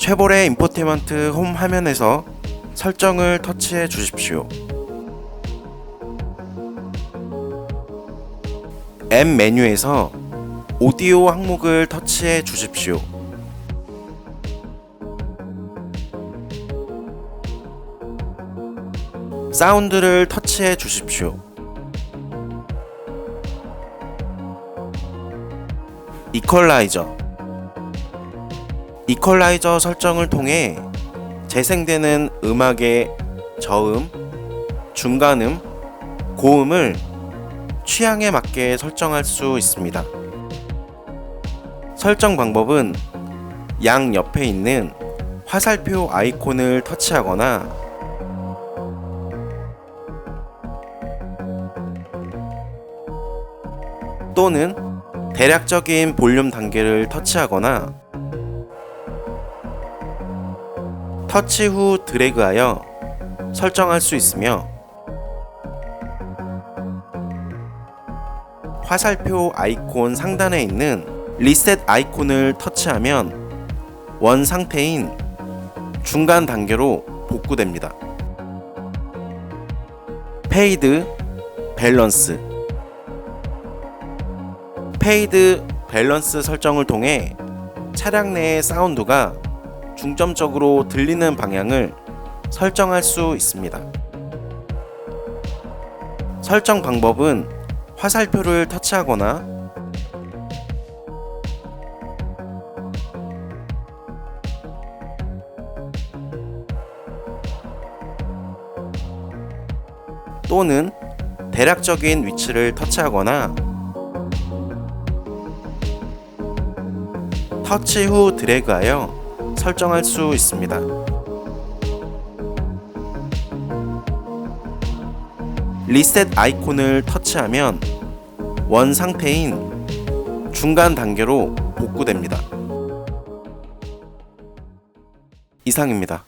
쉐보레 인포테먼트 홈 화면에서 설정을 터치해 주십시오. 앱 메뉴에서 오디오 항목을 터치해 주십시오. 사운드를 터치해 주십시오. 이퀄라이저 이퀄라이저 설정을 통해 재생되는 음악의 저음, 중간음, 고음을 취향에 맞게 설정할 수 있습니다. 설정 방법은 양 옆에 있는 화살표 아이콘을 터치하거나 또는 대략적인 볼륨 단계를 터치하거나 터치 후 드래그하여 설정할 수 있으며 화살표 아이콘 상단에 있는 리셋 아이콘을 터치하면 원 상태인 중간 단계로 복구됩니다. 페이드 밸런스 페이드 밸런스 설정을 통해 차량 내의 사운드가 중점적으로 들리는 방향을 설정할 수 있습니다. 설정 방법은 화살표를 터치하거나 또는 대략적인 위치를 터치하거나 터치 후 드래그하여 설정할 수 있습니다. 리셋 아이콘을 터치하면 원 상태인 중간 단계로 복구됩니다. 이상입니다.